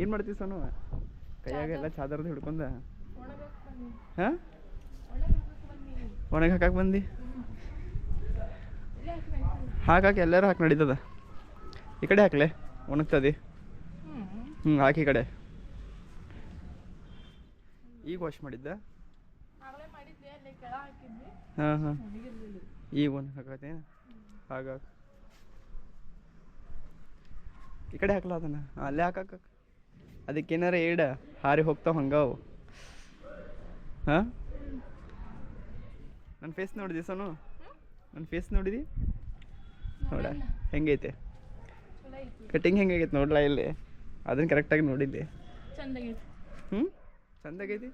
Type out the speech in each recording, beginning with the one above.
ಏನು ಮಾಡ್ತೀವಿ ಸೋನು? ಕೈಯಾಗೆಲ್ಲ ಚಾದರ್ದು ಹಿಡ್ಕೊಂಡ? ಹಾಂ? ಹಾಕಾಕ ಎಲ್ಲಾರು ಒಣಗಿ ಹಾಕಕ್ಕೆ ಬಂದು? ಹಾಕಾಕಿ ಎಲ್ಲರೂ ಹಾಕಿ ನಡೀತದ. ಈ ಕಡೆ ಹಾಕ್ಲೆ ಒಣಗ್ತದೆ. ಹ್ಞೂ ಹಾಕಿ ಈ ಕಡೆ. ಈಗ ವಾಶ್ ಮಾಡಿದ್ದ? ಹಾಂ ಹಾಂ. ಈಗ ಒಂದು ಹಾಕತ್ತೆ? ಹಾಗ ಈ ಕಡೆ ಹಾಕ್ಲ ಅದನ್ನ? ಅಲ್ಲೇ ಹಾಕಕ್ಕ ಅದಕ್ಕೇನಾರ ಏಡ ಹಾರಿ ಹೋಗ್ತಾವ ಹಂಗಾವು. ಹಾಂ? ನನ್ನ ಫೇಸ್ ನೋಡಿದಿ ಸೋನು? ನನ್ನ ಫೇಸ್ ನೋಡಿದಿ? ನೋಡ ಹೆಂಗೈತೆ? ಕಟಿಂಗ್ ಹೆಂಗಾಗೈತೆ ನೋಡ್ಲಾ ಇಲ್ಲಿ? ಅದನ್ನ ಕರೆಕ್ಟಾಗಿ ನೋಡಿದ್ದೆ. ಹ್ಞೂ ಚಂದಾಗೈತಿ?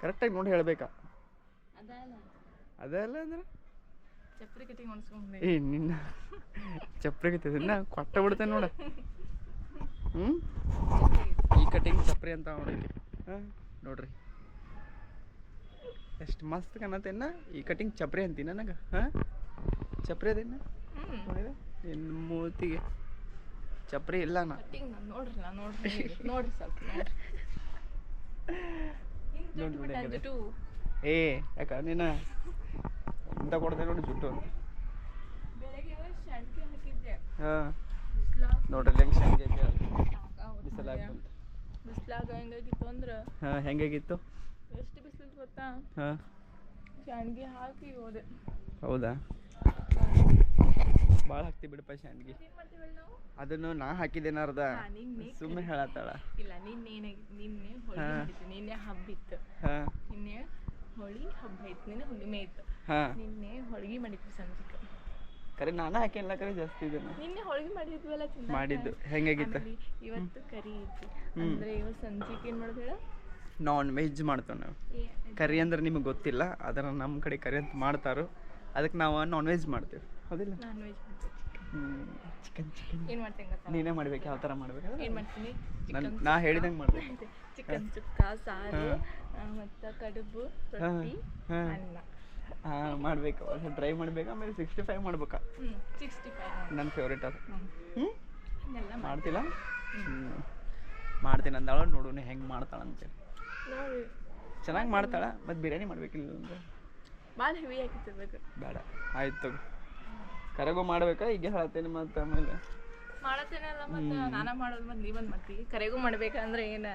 ಕರೆಕ್ಟಾಗಿ ನೋಡಿ ಹೇಳಬೇಕಾ? ಅದಲ್ಲ ಅಂದ್ರೆ? ಏ ನಿನ್ನ ಚಪ್ರಿಗೆ ಇನ್ನ ಕೊಟ್ಟ ಬಿಡ್ತೇನೆ ನೋಡ. ಹ್ಞೂ ಈ ಕಟಿಂಗ್ ಚಪ್ರಿ ಅಂತ ನೋಡಿ ಹಾಂ? ನೋಡ್ರಿ. ಎಷ್ಟು ಮಸ್ತ್ ಕಾಣತ್ತೇನ ಈ ಕಟಿಂಗ್ ಚಪ್ರಿ ಅಂತೀನಿ ನನಗೆ? ಹಾಂ? ಚಪ್ರಿ ಅದೇನ? ಇನ್ನು ಮೂತಿಗೆ. ಚಪ್ರಿ ಇಲ್ಲ ನಾ. ನೋಡ್ರಿ ನಾನು ನೋಡ್ರಿ ನೋಡ್ರಿ ಸ್ವಲ್ಪ ನೋಡ್ರಿ. ನೋಡ್ ನೋಡಿ. ಏ ಯಾಕ ನೀನ ಇಂತ ಕೊಡ್ದೆ ನೋಡಿ ಜುಟ್ಟು ಹಾಂ. ನೋಡ್ರಿ ಹೆಂಗೆ ಶಂಗೆ ಬಿಸಿಲಾಗ ಬಿಸ್ಲಾಗ ಹೆಂಗಾಗಿತ್ತು ಅಂದ್ರೆ ಹಾ ಹೆಂಗಾಗಿತ್ತು? ಎಷ್ಟು ಬಿಸಿಲು ಗೊತ್ತಾ? ಹಾ. ಶಾಣ್ಗಿ ಹಾಕಿ ಹೋದೆ. ಹೌದಾ? ಭಾಳ ಹಾಕ್ತಿ ಬಿಡಪ್ಪ ಶಾಣ್ಗಿ. ಅದನ್ನು ನಾ ಹಾಕಿದ್ದೇನ ಅರ್ಧ ಸುಮ್ಮನೆ ಹೇಳತ್ತಾಳ. ಇಲ್ಲ ನಿನ್ನೆ ನಿನ್ನೆ ಹೋಳಿ ಹಾ. ಮಾಡಿತ್ತು ನಿನ್ನೆ ಹಬ್ಬ ಇತ್ತು. ನಿನ್ನೆ ಹೋಳಿ ಹಬ್ಬ ಇತ್ತು. ನಿನ್ನೆ ಹುಣ್ಣಿಮೆ ಇತ್ತು. ನಿನ್ನೆ ಹೋಳಿಗೆ ಮಾಡಿದ್ವಿ ಸಂಜೆಗೆ. ಕರೆ ನಾನು ಹಾಕಿಲ್ಲ ಕರೆ ಜಾಸ್ತಿ ಇದನ್ನ ನಿನ್ನೆ ಹೋಳಿಗೆ ಮಾಡಿದ್ವಲ್ಲ ತಿಂದಾಕ. ಮಾಡಿದ್ದು. ಹೆಂಗಾಗಿತ್ತು? ಇವತ್ತು ಕರಿ ಇತ್ತು. ಅಂದ್ರೆ ಇವತ್ತು ಸಂಜೆಗೆ ಏನ್ ಮಾಡೋದು ಹೇಳ? ನಾನ್ ವೆಜ್ ಮಾಡ್ತೇವೆ ನಾವು. ಕರಿ ಅಂದ್ರೆ ನಿಮಗೆ ಗೊತ್ತಿಲ್ಲ ಅದರ ನಮ್ಮ ಕಡೆ ಕರಿ ಅಂತ ಮಾಡ್ತಾರೋ. ಅದಕ್ಕೆ ನಾವು ನಾನ್ ವೆಜ್ ಮಾಡ್ತೇವೆ. ಹೌದಿಲ್ಲ? Non veg chicken chicken. ಏನ್ ಮಾಡ್ತೀನಿ ಗೊತ್ತಾ? ನೀನೇ ಮಾಡ್ಬೇಕು ಯಾವ ಥರ ಮಾಡ್ಬೇಕು? ಏನ್ ಮಾಡ್ತೀನಿ? ನಾ ಹೇಳಿದಂಗೆ ಮಾಡ್ಬೇಕು. ಚಿಕನ್ ಸುಕ್ಕ ಸಾರು ಮತ್ತೆ ಕಡುಬು ರೊಟ್ಟಿ ಅನ್ನ. ಮಾಡ್ಬೇಕು. ಡ್ರೈ ಮಾಡ್ಬೇಕು. ಆಮೇಲೆ ಸಿಕ್ಸ್ಟಿ ಫೈವ್ ಮಾಡ್ಬೇಕಾ ನನ್ನ ಫೇವ್ರೇಟ್ ಅದು. ಹ್ಞೂ ಮಾಡ್ತಿಲ್ಲ ಹ್ಞೂ ಮಾಡ್ತೀನಿ ಅಂದಾಳ. ನೋಡೋಣ ಹೆಂಗೆ ಮಾಡ್ತಾಳ ಅಂತೇಳಿ. ನೋಡಿ ಚೆನ್ನಾಗಿ ಮಾಡ್ತಾಳ ಮತ್ತು ಬಿರಿಯಾನಿ ಮಾಡ್ಬೇಕಿಲ್ಲ ಅಂದ್ರೆ. ಭಾಳ ಹೆವಿ ಆಗಿತ್ತಿರ್ಬೇಕು ಬೇಡ. ಆಯ್ತು ತಗೋ. ಕರೆಗೂ ಮಾಡ್ಬೇಕಾ? ಈಗ ಹೇಳ್ತೇನೆ ಮತ್ತು ಆಮೇಲೆ. ಮಾಡತ್ತೇನಲ್ಲ ಮತ್ತೆ? ನಾನ ಮಾಡೋದು ಮತ್ತೆ ನೀವೊಂದು ಮಾಡ್ತೀವಿ ಕರೆಗೂ ಮಾಡ್ಬೇಕಂದ್ರೆ ಏನು?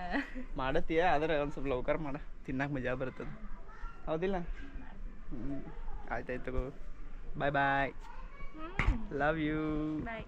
ಮಾಡತ್ತೀಯ ಆದ್ರೆ ಒಂದು ಸ್ವಲ್ಪ ಲೌಕರ್ ಮಾಡ. ತಿನ್ನಕ್ಕೆ ಮಜಾ ಬರ್ತದೆ. ಹೌದಿಲ್ಲ? ಆಯ್ತಾಯ್ತು ಬಾಯ್ ಬಾಯ್ ಲವ್ ಯು ಬಾಯ್